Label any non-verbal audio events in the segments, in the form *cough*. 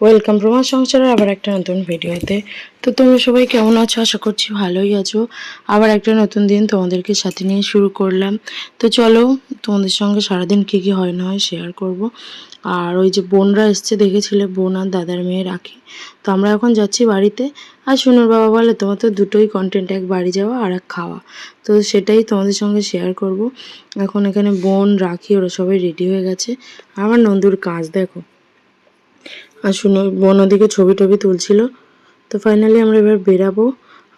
welcome প্রমাণ সংসারের আবার একটা নতুন ভিডিওতে। তো তোমরা সবাই কেমন আছো? আশা করছি ভালোই আছো। আবার একটা নতুন দিন তোমাদেরকে সাথে নিয়ে শুরু করলাম। তো চলো, তোমাদের সঙ্গে সারাদিন কী কী হয় না হয় শেয়ার করব। আর ওই যে বোনরা এসছে, দেখেছিলে বোন আর দাদার মেয়ে রাখি। তো আমরা এখন যাচ্ছি বাড়িতে। আর সুনুর বাবা বলে, তোমার তো দুটোই কন্টেন্ট এক বাড়ি যাওয়া আর এক খাওয়া। তো সেটাই তোমাদের সঙ্গে শেয়ার করব। এখন এখানে বোন, রাখি, ওরা সবাই রেডি হয়ে গেছে। আমার নন্দুর কাজ, দেখো। আর শুনো বোন ওদিকে ছবি টবি তুলছিল। তো ফাইনালি আমরা এবার বেরাবো।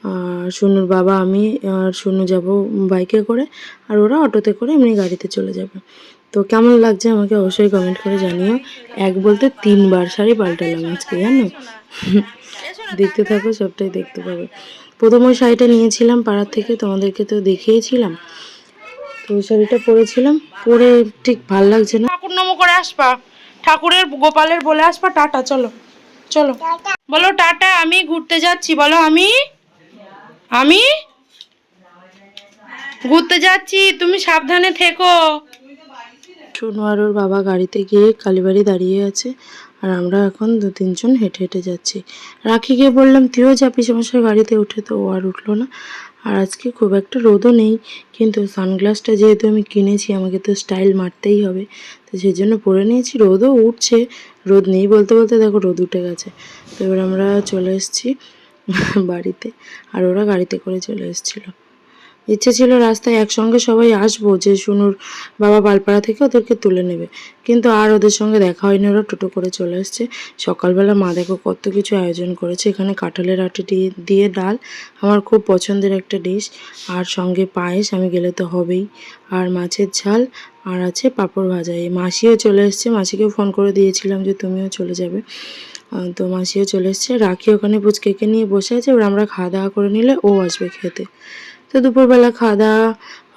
আর শুনুর বাবা, আমি আর শুনু যাব বাইকে করে। আর ওরা অটোতে করে এমনি গাড়িতে চলে যাবে। তো কেমন লাগছে আমাকে অবশ্যই কমেন্ট করে জানিও। এক বলতে তিনবার শাড়ি পাল্টালাম আজকে, জানো? দেখতে থাকো, সবটাই দেখতে পাবে। প্রথম ওই শাড়িটা নিয়েছিলাম পাড়ার থেকে, তোমাদেরকে তো দেখিয়েছিলাম। তো ওই শাড়িটা পরেছিলাম। পরে ঠিক ভালো লাগছে না। করে আসবা। ঠাকুরের গোপালের বলে আসবা টাটা চলো চলো। বলো টাটা আমি ঘুরতে যাচ্ছি বলো আমি? আমি? ঘুরতে যাচ্ছি তুমি সাবধানে থেকো। সোনু আর ওর বাবা গাড়িতে গিয়ে কালীবাড়ি দাঁড়িয়ে আছে আর আমরা এখন দু তিনজন হেঁটে হেঁটে যাচ্ছি। রাখিকে বললাম তুইও যা পিসমশাই গাড়িতে উঠে তো ও আর উঠল না। আর আজকে খুব একটা রোদও নেই, কিন্তু সানগ্লাসটা যেহেতু আমি কিনেছি, আমাকে তো স্টাইল মারতেই হবে। তো সেই জন্য পরে নিয়েছি, রোদও উঠছে, রোদ নেই বলতে বলতে দেখো রোদ উঠে গেছে। তো এবার আমরা চলে এসেছি বাড়িতে, আর ওরা গাড়িতে করে চলে এসেছিল। ইচ্ছে ছিল রাস্তায় একসঙ্গে সবাই আসব, যে শুনুর বাবা বালপাড়া থেকে ওদেরকে তুলে নেবে। কিন্তু আর ওদের সঙ্গে দেখা হয়নি, ওরা টোটো করে চলে এসছে সকালবেলা মা দেখো কত কিছু আয়োজন করেছে। এখানে কাঁঠালের আটি দিয়ে দিয়ে ডাল, আমার খুব পছন্দের একটা ডিশ। আর সঙ্গে পায়েস, আমি গেলে তো হবেই। আর মাছের ঝাল, আর আছে পাঁপড় ভাজা। এই মাসিও চলে এসছে, মাসিকেও ফোন করে দিয়েছিলাম যে তুমিও চলে যাবে। তো মাসিও চলে এসছে। রাখি ওখানে পুচকেকে নিয়ে বসে আছে, এবার আমরা খাওয়া দাওয়া করে নিলে ও আসবে খেতে। তো দুপুরবেলা খাওয়া দাওয়া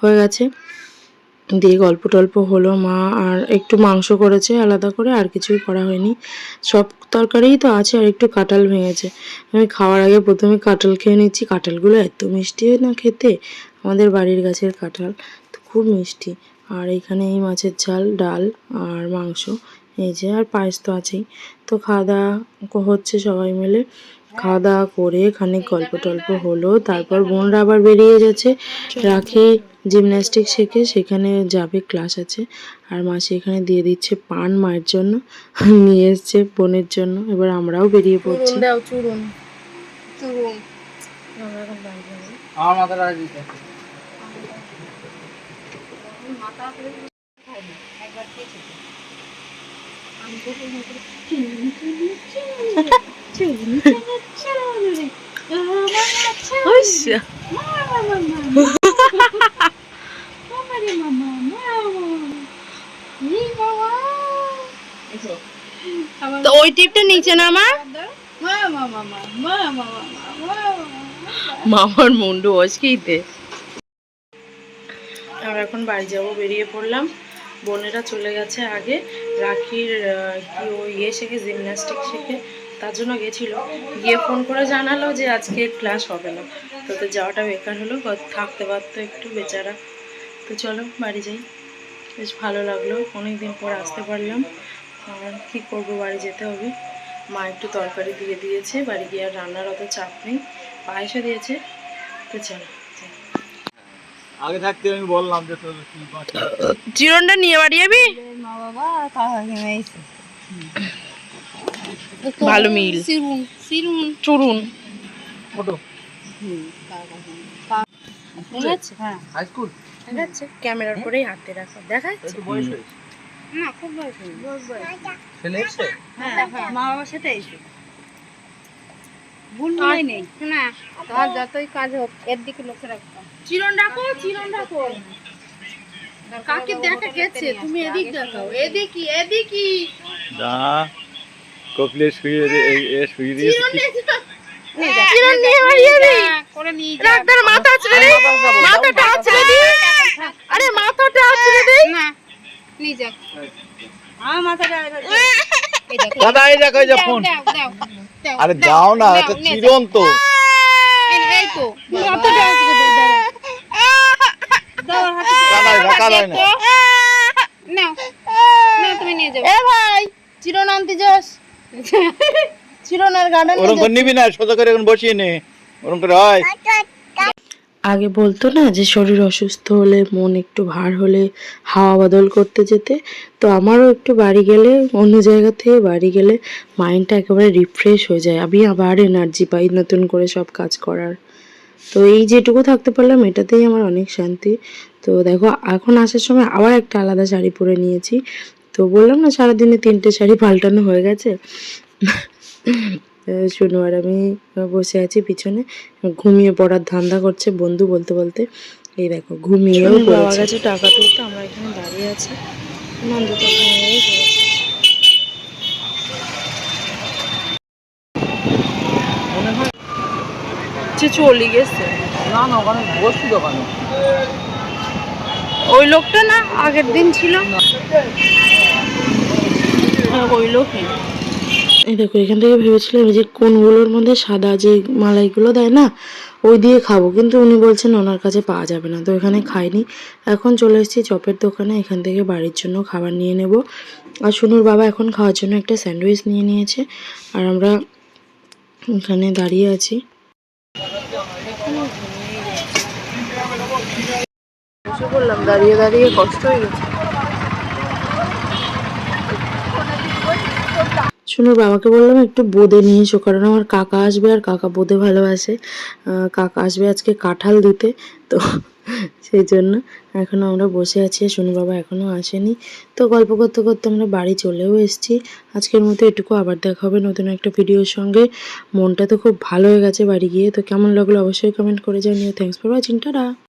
হয়ে গেছে। দিয়ে গল্প টল্প হলো মা আর একটু মাংস করেছে আলাদা করে, আর কিছুই করা হয়নি। সব তরকারিই তো আছে আর একটু কাঁঠাল ভেঙেছে। আমি খাওয়ার আগে প্রথমে কাঁঠাল খেয়ে নিচ্ছি। কাঁঠালগুলো এত মিষ্টি হয় না খেতে? আমাদের বাড়ির গাছের কাঁঠাল। তো খুব মিষ্টি। আর এখানে এই মাছের ঝাল, ডাল আর মাংস। এই যে আর পায়েস তো আছেই। তো খাওয়া দাওয়া হচ্ছে সবাই মিলে। খাওয়া দাওয়া করে খানিক গল্প টল্প হলো তারপর বোনরা আবার বেরিয়ে যাচ্ছে। রাখি জিমন্যাস্টিক শেখে সেখানে যাবে ক্লাস আছে। আর মাসি এখানে দিয়ে দিচ্ছে পান মায়ের জন্য নিয়ে এসছে বোনের জন্য। এবার আমরাও বেরিয়ে পড়ছি। দাও চুরুন। চুরুন। আমার মাথাটা দিতে তো *laughs* ওই টিপটা নিচে নামা। মামার মুন্ডু অস্কিতে। আমরা এখন বাড়ি যাব বেরিয়ে পড়লাম। বোনেরা চলে গেছে আগে। রাখির কি ও ইয়ে শেখে জিমন্যাস্টিক শেখে, তার জন্য গেছিল। গিয়ে ফোন করে জানালো যে আজকে ক্লাস হবে না। তো তো যাওয়াটা বেকার হলো থাকতে পারতো একটু বেচারা। তো চলো, বাড়ি যাই। বেশ ভালো লাগল অনেক দিন পর আসতে পারলাম। আর কী করব, বাড়ি যেতে হবে। মা একটু তরকারি দিয়ে দিয়েছে, বাড়ি গিয়ে আর রান্নার অত চাপ নেই। পায়েসও দিয়েছে। তো চলো। আগে থাকতে আমি বললাম যে তোর চিরনটা নিয়ে বাড়ি যাবি? ভালো মিল। সিরুন সিরুন চুরুন ফটো হ্যাঁ। হাই স্কুল দেখাচ্ছে ক্যামেরার পরেই হাতে রাখো। দেখাচ্ছে একটু বয়স হয়েছে। না খুব বয়স হয়নি। ছেলে এসছে? হ্যাঁ মা বাবার সাথে এসে ভুল মনে নেই। না তোমার যতই কাজ হোক এর দিকে লক্ষ্য রাখতে চিরন রাখো চিরন রাখো। কাকে দেখা গেছে? তুমি এদিক দেখাও। এদিকে এদিকে দা কপিলে শুয়ে রে- এ- এ শুয়ে দিয়েছে চিরন নিয়ে বাড়িয়ে দে করে নিয়ে যা। রাখ মাথা আছড়ে দে মাথাটা আছড়ে দে। আরে মাথাটা আছড়ে দে। না নিয়ে যা। আমার মাথাটা এই দেখো দাদা এই দেখো এই যে ফোন। দাও দাও। আরে দাও না এটা চিরন্ত *laughs* ওরকম নিবি না সোজা করে এখন বসিয়ে নে। ওরকম হয়। আগে বলতো না যে শরীর অসুস্থ হলে, মন একটু ভার হলে, হাওয়া বদল করতে যেতে। তো আমারও একটু বাড়ি গেলে, অন্য জায়গা থেকে বাড়ি গেলে মাইন্ডটা একেবারে রিফ্রেশ হয়ে যায়। আমি আবার এনার্জি পাই নতুন করে সব কাজ করার। তো এই যেটুকু থাকতে পারলাম, এটাতেই আমার অনেক শান্তি। তো দেখো, এখন আসার সময় আবার একটা আলাদা শাড়ি পরে নিয়েছি। তো বললাম না, সারাদিনে তিনটে শাড়ি পাল্টানো হয়ে গেছে? শুনো আর আমি বসে আছি পিছনে। ঘুমিয়ে পড়ার ধান্দা করছে বন্ধু বলতে বলতে। এই দেখো ঘুমিয়েও পাওয়া গেছে টাকা তুলতে আমরা এখানে দাঁড়িয়ে আছি। নন্দ তো ঘুমিয়েই পড়েছে চলে গেছে। না না ওখানে বসছি দোকানে। ওই লোকটা না আগের দিন ছিল? ওই লোকই। এই দেখো, এখান থেকে ভেবেছিলাম যে কোনগুলোর মধ্যে সাদা যে মালাইগুলো দেয় না, ওই দিয়ে খাব। কিন্তু উনি বলছেন ওনার কাছে পাওয়া যাবে না, তো এখানে খাইনি। এখন চলে এসেছি চপের দোকানে, এখান থেকে বাড়ির জন্য খাবার নিয়ে নেব। আর শুনুর বাবা এখন খাওয়ার জন্য একটা স্যান্ডউইচ নিয়ে নিয়েছে। আর আমরা এখানে দাঁড়িয়ে আছি। বললাম, দাঁড়িয়ে দাঁড়িয়ে কষ্ট হয়ে গেছে। শুনুর বাবাকে বললাম একটু বোঁদে নিয়ে এসো, কারণ আমার কাকা আসবে আর কাকা বোঁদে ভালোবাসে। কাকা আসবে আজকে কাঁঠাল দিতে, তো সেই জন্য এখন আমরা বসে আছি শুনু, বাবা এখনও আসেনি। তো গল্প করতে করতে আমরা বাড়ি চলেও এসেছি। আজকের মতো এটুকু, আবার দেখা হবে নতুন একটা ভিডিওর সঙ্গে। মনটা তো খুব ভালো হয়ে গেছে বাড়ি গিয়ে, তো কেমন লাগল অবশ্যই কমেন্ট করে জানিও। Thanks for watching tata!